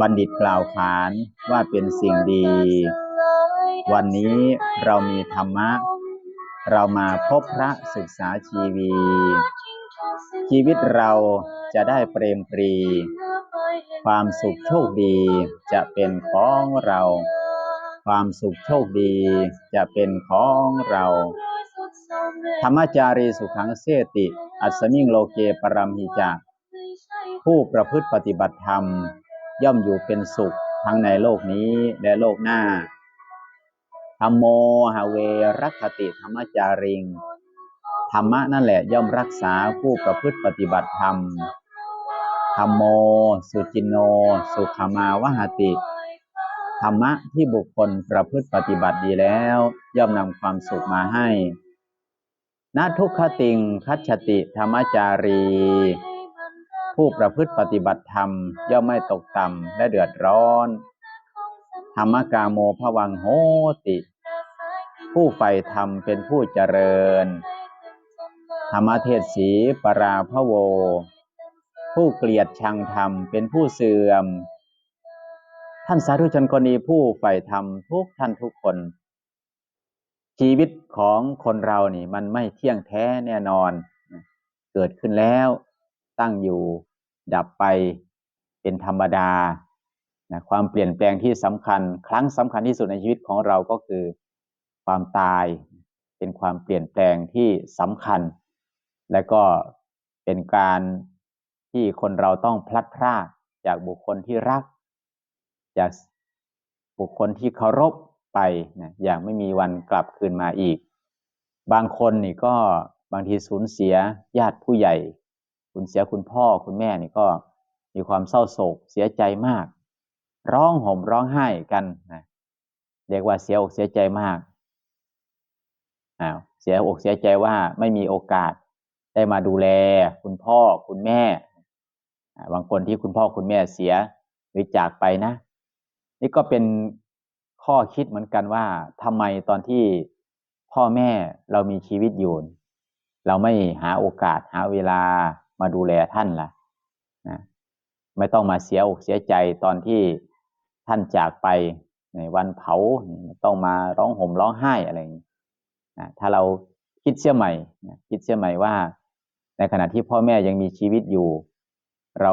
บัณฑิตกล่าวขานว่าเป็นสิ่งดี วันนี้เรามีธรรมะ เรามาพบพระศึกษาชีวี ชีวิตเราจะได้เปรมปรี ความสุขโชคดีจะเป็นของเรา ความสุขโชคดีจะเป็นของเรา ธรรมจารีสุขังเสติ อัสมิงโลเกปรัมหิจักผู้ประพฤติปฏิบัติธรรม ย่อมอยู่เป็นสุขทั้งในโลกนี้และโลกหน้าธรรมโมหาเวรักขติธรรมจาริง ธรรมะนั่นแหละย่อมรักษาผู้ประพฤติปฏิบัติธรรม ธรรมโม สุจินโน สุขมาวหติ ธรรมะที่บุคคลประพฤติปฏิบัติดีแล้ว ย่อมนำความสุขมาให้ณทุกขติงคัจฉติธรรมจารี ผู้ประพฤติปฏิบัติธรรม ย่อมไม่ตกต่ำและเดือดร้อน ธรรมกาโมภวังโหติ ผู้ใฝ่ธรรมเป็นผู้เจริญ ธรรมเทศสีปราพโว ผู้เกลียดชังธรรมเป็นผู้เสื่อม ท่านสาธุชนคนนี้ผู้ใฝ่ธรรมทุกท่านทุกคน ชีวิตของคนเรานี่ มันไม่เที่ยงแท้แน่นอน เกิดขึ้นแล้ว ตั้งอยู่ดับไปเป็นธรรมดานะความเปลี่ยนแปลงที่สำคัญ ครั้งสำคัญที่สุดในชีวิตของเราก็คือความตายเป็นความเปลี่ยนแปลงที่สำคัญ และก็เป็นการที่คนเราต้องพลัดพรากจากบุคคลที่รัก จากบุคคลที่เคารพไปนะอย่างไม่มีวันกลับคืนมาอีก บางคนนี่ก็บางทีสูญเสียญาติผู้ใหญ่ สูญเสียคุณพ่อคุณแม่นี่ก็มีความเศร้าโศกเสียใจมาก ร้องห่มร้องไห้กันนะเรียกว่าเสียอกเสียใจมากอ้าวเสียอกเสียใจว่าไม่มีโอกาสได้มาดูแล คุณพ่อคุณแม่บางคนที่คุณพ่อคุณแม่เสียหรือจากไปนะ นี่ก็เป็นข้อคิดเหมือนกันว่าทำไมตอนที่พ่อแม่เรามีชีวิตอยู่ เราไม่หาโอกาสหาเวลา มาดูแลท่านละ่ะนะไม่ต้องมาเสียอกเสียใจตอนที่ท่านจากไปในวันเผาต้องมาร้องห่มร้องไห้อะไรอย่างนี้นะถ้าเราคิดเสียใหม่นะคิดเสียใหม่ว่า ในขณะที่พ่อแม่ยังมีชีวิตอยู่ เรา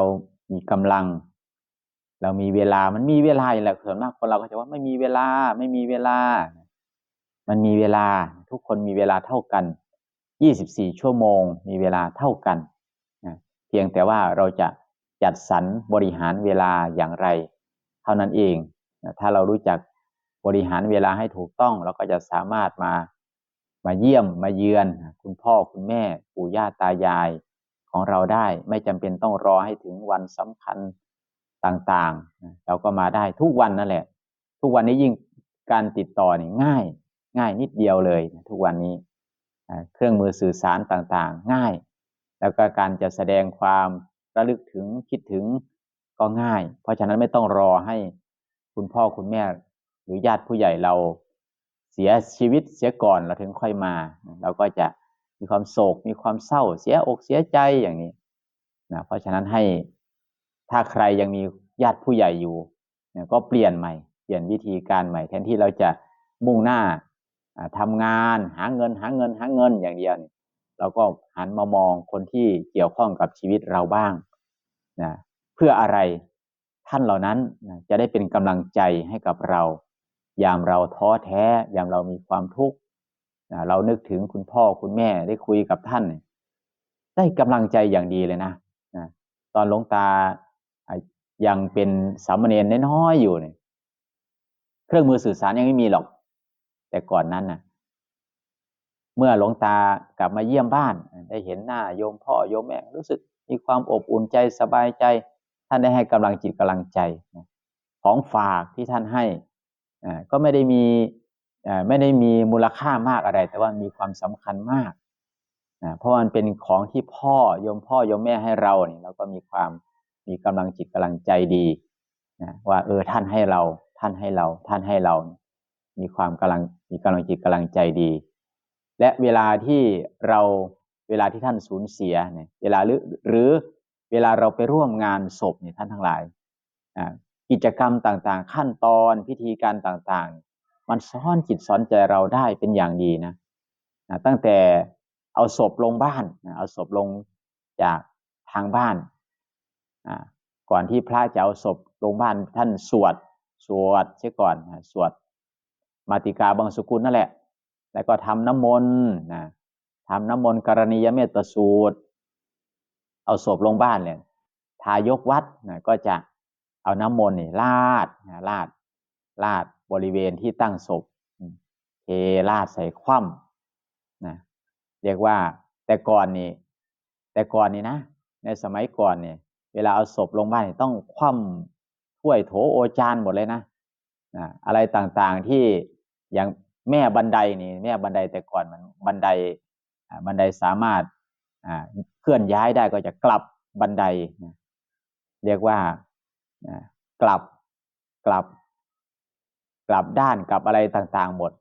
มีกำลัง เรามีเวลามันมีเวลาอยู่แล้วส่วนมากคนเราก็จะว่าไม่มีเวลาไม่มีเวลา มันมีเวลาทุกคนมีเวลาเท่ากัน 24 ชั่วโมง มีเวลาเท่ากัน เพียงแต่ว่าเราจะจัดสรรบริหารเวลาอย่างไร เท่านั้นเองถ้าเรารู้จักบริหารเวลาให้ถูกต้อง เราก็จะสามารถมามาเยี่ยมมาเยือน คุณพ่อคุณแม่ปู่ย่าตายายของเราได้ ไม่จำเป็นต้องรอให้ถึงวันสำคัญต่างๆ เราก็มาได้ทุกวันนั่นแหละ ทุกวันนี้ยิ่งการติดต่อนี่ง่าย ง่ายนิดเดียวเลย ทุกวันนี้เครื่องมือสื่อสารต่างๆ ง่าย แล้วก็การจะแสดงความระลึกถึงคิดถึงก็ง่าย เพราะฉะนั้นไม่ต้องรอให้คุณพ่อคุณแม่ หรือญาติผู้ใหญ่เราเสียชีวิตเสียก่อนเราถึงค่อยมา เราก็จะมีความโศก มีความเศร้าเสียอกเสียใจอย่างนี้นะเพราะฉะนั้นให้ถ้าใครยังมีญาติผู้ใหญ่อยู่ก็เปลี่ยนใหม่ เปลี่ยนวิธีการใหม่ แทนที่เราจะมุ่งหน้าทำงานหาเงินหาเงินหาเงินอย่างเดียวเราก็หันมามองคนที่เกี่ยวข้องกับชีวิตเราบ้างนะเพื่ออะไรท่านเหล่านั้นนะจะได้เป็นกำลังใจให้กับเรา ยามเราท้อแท้ ยามเรามีความทุกข์นะเรานึกถึงคุณพ่อคุณแม่ได้คุยกับท่าน ได้กำลังใจอย่างดีเลยนะนะตอนหลวงตายังเป็นสามเณรน้อยอยู่เนี่ยเครื่องมือสื่อสารยังไม่มีหรอก แต่ก่อนนั้นนะ เมื่อหลวงตากลับมาเยี่ยมบ้าน ได้เห็นหน้าโยมพ่อโยมแม่รู้สึกมีความอบอุ่นใจสบายใจ ท่านได้ให้กำลังจิตกำลังใจ ของฝากที่ท่านให้ก็ไม่ได้มีไม่ได้มีมูลค่ามากอะไร แต่ว่ามีความสำคัญมาก เพราะมันเป็นของที่พ่อยมพ่อยมแม่ให้เราเนี่ยเราก็มีความมีกำลังจิตกำลังใจดีว่าเออท่านให้เราท่านให้เราท่านให้เรา มีความกำลังมีกำลังจิตกำลังใจดี และเวลาที่เราเวลาที่ท่านสูญเสียเนี่ยเวลาหรือหรือเวลาเราไปร่วมงานศพเนี่ยท่านทั้งหลายกิจกรรมต่างๆ ขั้นตอนพิธีการต่างๆ มันซ้อนจิตสอนใจเราได้เป็นอย่างดีนะตั้งแต่เอาศพลงบ้านเอาศพลงจากทางบ้านก่อนที่พระจะเอาศพลงบ้านท่านสวดสวดเสียก่อนสวดมาติกาบางสุกุลนั่นแหละ แล้วก็ทำน้ำมนต์นะทำน้ำมนต์กรณียเมตสูตร เอาศพลงบ้านเลยทายกวัดนะก็จะเอาน้ำมนต์นี่ลาดนะลาดลาดบริเวณที่ตั้งศพเทลาดใส่คว่ำนะเรียกว่าแต่ก่อนนี่แต่ก่อนนี่นะ ในสมัยก่อนเนี่ยเวลาเอาศพลงบ้านต้องคว่ำถ้วยโถโอจานหมดเลยนะนะอะไรต่างๆที่อย่าง แม่บันไดนี่แม่บันไดแต่ก่อนมันบันไดบันไดสามารถเคลื่อนย้ายได้ก็จะกลับบันได เรียกว่ากลับกลับ กลับด้านกลับอะไรต่างๆหมด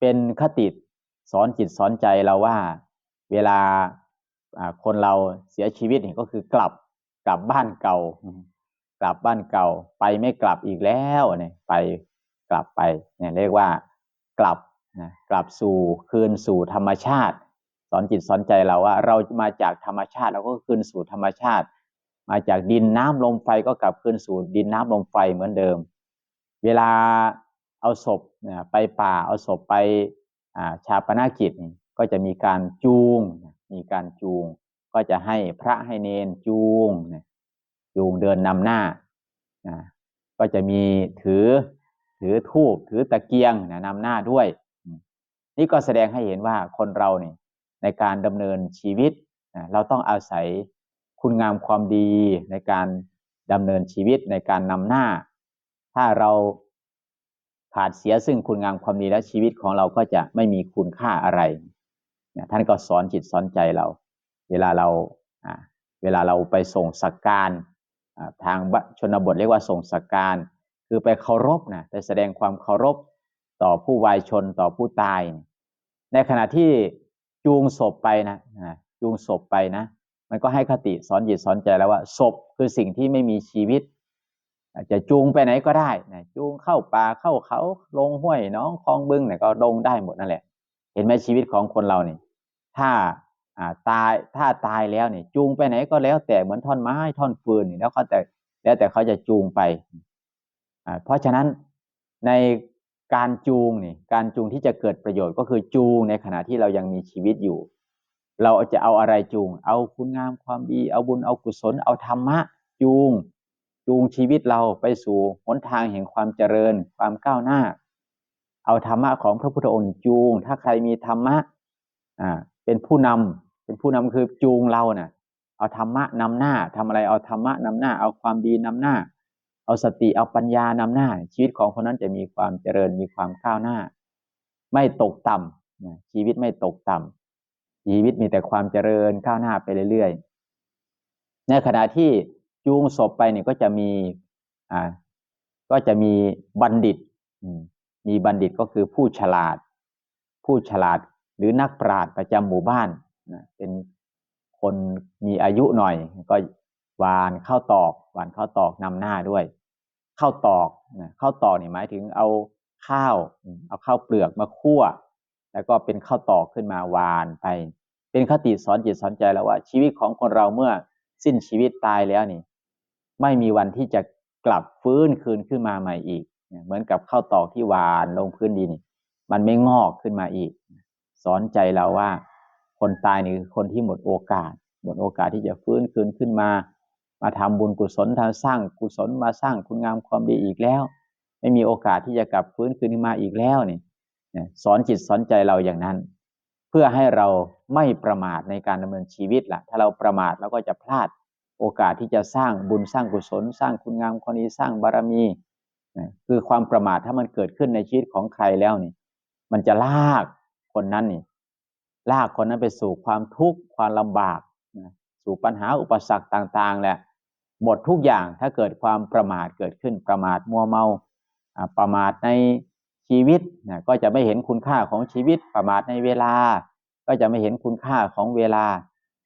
เป็นคติสอนจิตสอนใจเราว่าเวลาคนเราเสียชีวิตนี่ก็คือกลับกลับบ้านเก่า กลับบ้านเก่า ไปไม่กลับอีกแล้วเนี่ยไปกลับไปเนี่ยเรียกว่า กลับนะกลับสู่คืนสู่ธรรมชาติ สอนจิตสอนใจเราว่า เรามาจากธรรมชาติเราก็คืนสู่ธรรมชาติ มาจากดินน้ำลมไฟก็กลับคืนสู่ดินน้ำลมไฟเหมือนเดิม เวลาเอาศพไปป่าเอาศพไปชาปนากิจก็จะมีการจูง มีการจูง ก็จะให้พระให้เนนจูงจูงเดินนำหน้า ก็จะมีถือ ถือทูบถือตะเกียงนะนำหน้าด้วย นี่ก็แสดงให้เห็นว่าคนเราเนี่ยในการดำเนินชีวิตเราต้องอาศัยคุณงามความดีในการดำเนินชีวิตในการนำหน้า ถ้าเราขาดเสียซึ่งคุณงามความดีแล้วชีวิตของเราก็จะไม่มีคุณค่าอะไรท่านก็สอนจิตสอนใจเรา เวลาเราเวลาเราไปส่งสักการทางชนบทเรียกว่าส่งสักการ คือไปเคารพนะไปแสดงความเคารพต่อผู้วายชนต่อผู้ตาย ในขณะที่จูงศพไปนะจูงศพไปนะ มันก็ให้คติสอนจิตสอนใจแล้วว่าศพคือสิ่งที่ไม่มีชีวิตจะจูงไปไหนก็ได้นะจูงเข้าป่าเข้าเขาลงห้วยน้องคลองบึงเนี่ยก็ลงได้หมดนั่นแหละ เห็นไหมชีวิตของคนเราเนี่ยถ้าตายถ้าตายแล้วเนี่ยจูงไปไหนก็แล้วแต่เหมือนท่อนไม้ท่อนฟืนแล้วเขาแต่แล้วแต่เขาจะจูงไป เพราะฉะนั้นในการจูงนี่การจูงที่จะเกิดประโยชน์ก็คือจูงในขณะที่เรายังมีชีวิตอยู่ เราจะเอาอะไรจูง เอาคุณงามความดี เอาบุญเอากุศล เอาธรรมะ จูง จูงชีวิตเราไปสู่หนทางแห่งความเจริญ ความก้าวหน้า เอาธรรมะของพระพุทธองค์จูง ถ้าใครมีธรรมะอ่าเป็นผู้นำเป็นผู้นำคือจูงเรานะ่ะเอาธรรมะนำหน้าทำอะไรเอาธรรมะนำหน้า เอาความดีนำหน้า เอาสติเอาปัญญานำหน้า ชีวิตของคนนั้นจะมีความเจริญมีความก้าวหน้า ไม่ตกต่ำชีวิตไม่ตกต่ำชีวิตมีแต่ความเจริญก้าวหน้าไปเรื่อยๆในขณะที่จูงศพไปเนี่ยก็จะมีอ่าก็จะมีบัณฑิตมีบัณฑิตก็คือผู้ฉลาด ผู้ฉลาดหรือนักปราชญ์ประจำหมู่บ้านเป็นคนมีอายุหน่อย ก็วานข้าวตอกหวานข้าวตอกนำหน้าด้วย ข้าวตอกข้าวตอกนี่หมายถึงเอาข้าวเอาข้าวเปลือกมาคั่ว แล้วก็เป็นข้าวตอกขึ้นมาวานไป เป็นคติสอนจิตสอนใจแล้วว่า ชีวิตของคนเราเมื่อสิ้นชีวิตตายแล้วนี่ ไม่มีวันที่จะกลับฟื้นคืนขึ้นมาใหม่อีก เหมือนกับข้าวตอกที่วานลงพื้นดิน มันไม่งอกขึ้นมาอีก สอนใจเราว่า คนตายนี่คือคนที่หมดโอกาส หมดโอกาสที่จะฟื้นคืนขึ้นมา มาทำบุญกุศลทำสร้างกุศลมาสร้างคุณงามความดีอีกแล้ว ไม่มีโอกาสที่จะกลับฟื้นคืนมาอีกแล้วนี่สอนจิตสอนใจเราอย่างนั้น เพื่อให้เราไม่ประมาทในการดำเนินชีวิตละ่ะ ถ้าเราประมาทเราก็จะพลาดโอกาสที่จะสร้างบุญสร้างกุศล สร้างคุณงามความดีสร้างบารมีคือความประมาทถ้ามันเกิดขึ้นในชีวิตของใครแล้วนี่ มันจะลากคนนั้นนี่ ลากคนนั้นไปสู่ความทุกข์ความลำบากสู่ปัญหาอุปสรรคต่าง ๆ แหละ หมดทุกอย่างถ้าเกิดความประมาทเกิดขึ้นประมาทมัวเมาประมาทในชีวิตนะก็จะไม่เห็นคุณค่าของชีวิต ประมาทในเวลา ก็จะไม่เห็นคุณค่าของเวลา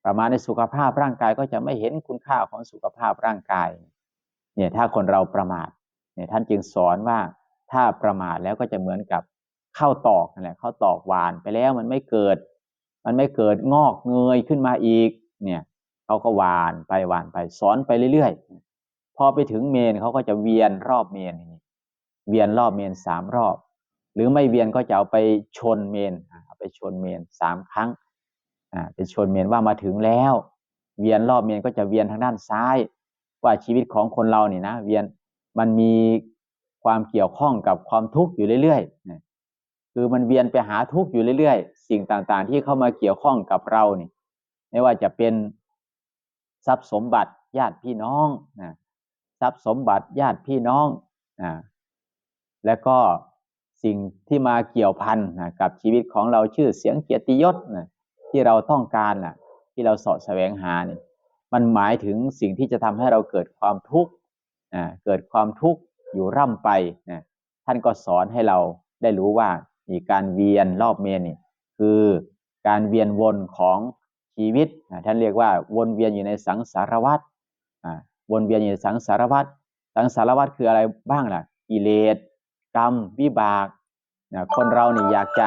ประมาทในสุขภาพร่างกายก็จะไม่เห็นคุณค่าของสุขภาพร่างกายเนี่ยถ้าคนเราประมาทเนี่ยท่านจึงสอนว่าถ้าประมาทแล้วก็จะเหมือนกับข้าวตอกนั่นแหละข้าวตอกหวานไปแล้วมันไม่เกิด มันไม่เกิดงอกเงยขึ้นมาอีกเนี่ย เขาก็หวานไปหวานไปสอนไปเรื่อยๆ พอไปถึงเมนเขาก็จะเวียนรอบเมนเวียนรอบเมนสามรอบ หรือไม่เวียนก็จะเอาไปชนเมนเอาไปชนเมนสามครั้งอ่าไปชนเมนว่ามาถึงแล้ว เวียนรอบเมนก็จะเวียนทางด้านซ้าย ว่าชีวิตของคนเราเนี่ยนะเวียนมันมีความเกี่ยวข้องกับความทุกข์อยู่เรื่อยๆ คือมันเวียนไปหาทุกข์อยู่เรื่อยๆ สิ่งต่างๆ ที่เข้ามาเกี่ยวข้องกับเราเนี่ยไม่ว่าจะเป็น ทรัพย์สมบัติญาติพี่น้องนะทรัพย์สมบัติญาติพี่น้องนะแล้วก็สิ่งที่มาเกี่ยวพันนะกับชีวิตของเราชื่อเสียงเกียรติยศนะที่เราต้องการนะที่เราสอดแสวงหานี่มันหมายถึงสิ่งที่จะทำให้เราเกิดความทุกข์นะเกิดความทุกข์อยู่ร่ำไปนะท่านก็สอนให้เราได้รู้ว่ามีการเวียนรอบเมนนี่คือการเวียนวนของ ชีวิตท่านเรียกว่าวนเวียนอยู่ในสังสารวัฏวนเวียนอยู่ในสังสารวัฏสังสารวัฏคืออะไรบ้างล่ะกิเลสกรรมวิบากนะคนเรานี่อยากจะ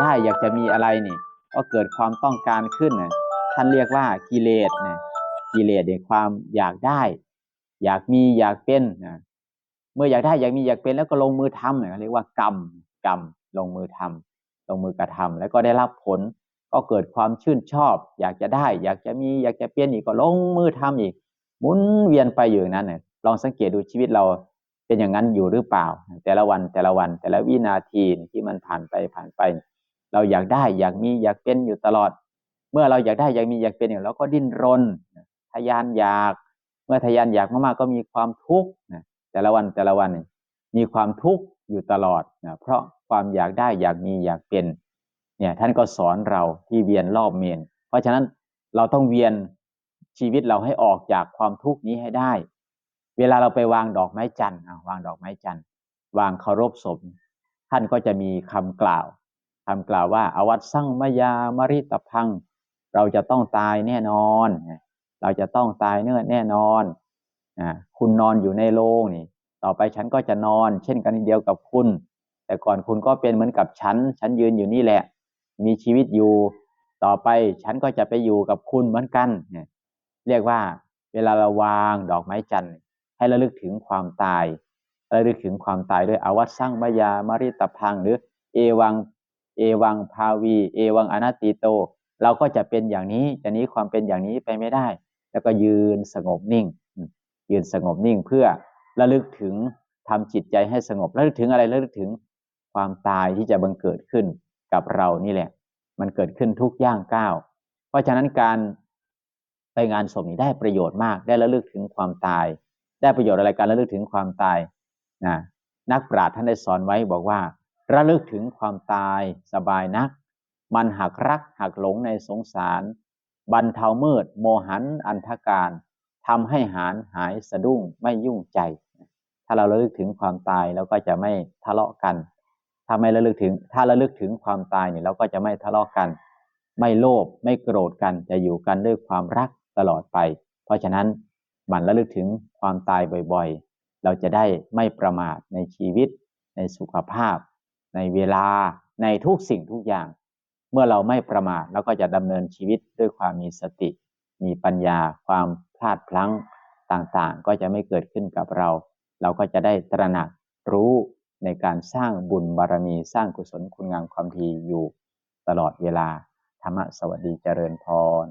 ได้อยากจะมีอะไรนี่ก็เกิดความต้องการขึ้นนะท่านเรียกว่ากิเลสนะกิเลสในความอยากได้ อยากมีอยากเป็นนะเมื่ออยากได้อยากมีอยากเป็นแล้วก็ลงมือทำนะเรียกว่ากรรมกรรมลงมือทำลงมือกระทำแล้วก็ได้รับผล ก็เกิดความชื่นชอบ อยากจะได้ อยากจะมีอยากจะเป็นอีกก็ลงมือทำอีกหมุนเวียนไปอยู่อย่างนั้นเนี่ยลองสังเกตดูชีวิตเราเป็นอย่างนั้นอยู่หรือเปล่า แต่ละวันแต่ละวันแต่ละวินาทีที่มันผ่านไปผ่านไป เราอยากได้อยากมีอยากเป็นอยู่ตลอด เมื่อเราอยากได้อยากมีอยากเป็นอยู่เราก็ดิ้นรนทยานอยาก เมื่อทยานอยากมากๆก็มีความทุกข์แต่ละวันแต่ละวันมีความทุกข์อยู่ตลอดนะเพราะความอยากได้อยากมีอยากเป็น เนี่ยท่านก็สอนเราที่เวียนรอบเมน เพราะฉะนั้นเราต้องเวียนชีวิตเราให้ออกจากความทุกข์นี้ให้ได้ เวลาเราไปวางดอกไม้จันทร์วางดอกไม้จันทร์วางเคารพศพท่านก็จะมีคำกล่าวคำกล่าวว่าอวัตสั่งมายามริตพัง เราจะต้องตายแน่นอน เราจะต้องตายเนื่อแน่นอนคุณนอนอยู่ในโรงนี่ ต่อไปฉันก็จะนอน เช่นกันเดียวกับคุณ แต่ก่อนคุณก็เป็นเหมือนกับฉัน ฉันยืนอยู่นี่แหละ มีชีวิตอยู่ต่อไปฉันก็จะไปอยู่กับคุณเหมือนกันเนี่ยเรียกว่าเวลาเราวางดอกไม้จันทร์ให้ระลึกถึงความตายระลึกถึงความตายด้วยอวัตสร้งมายามาริตพัง หรือเอวังเอวังภาวี เอวังอนัตติโต เราก็จะเป็นอย่างนี้จะนี้ความเป็นอย่างนี้ไปไม่ได้ แล้วก็ยืนสงบนิ่ง ยืนสงบนิ่งเพื่อระลึกถึงทำจิตใจให้สงบระลึกถึงอะไรระลึกถึงความตายที่จะบังเกิดขึ้น กับเรานี่แหละ มันเกิดขึ้นทุกย่างก้าว เพราะฉะนั้นการไปงานศพนี้ได้ประโยชน์มาก ได้ระลึกถึงความตาย ได้ประโยชน์อะไรการระลึกถึงความตายนะนักปราชญ์ท่านได้สอนไว้บอกว่า ระลึกถึงความตายสบายนัก มันหักรักหักหลงในสงสารบรรเทามืด โมหันอันธการทำให้หานหายสะดุ้งไม่ยุ่งใจ ถ้าเราระลึกถึงความตายเราก็จะไม่ทะเลาะกัน ถ้าไม่ระลึกถึง ถ้าระลึกถึงความตายเนี่ยเราก็จะไม่ทะเลาะกกัน ไม่โลภไม่โกรธกันจะอยู่กันด้วยความรักตลอดไป เพราะฉะนั้นมันระลึกถึงความตายบ่อยๆ เราจะได้ไม่ประมาทในชีวิต ในสุขภาพ ในเวลาในทุกสิ่งทุกอย่าง เมื่อเราไม่ประมาทเราก็จะดำเนินชีวิตด้วยความมีสติ มีปัญญา ความพลาดพลั้งต่างๆ ก็จะไม่เกิดขึ้นกับเรา เราก็จะได้ตระหนักรู้ ในการสร้างบุญบารมีสร้างกุศลคุณงามความดีอยู่ตลอดเวลาธรรมะสวัสดีเจริญพร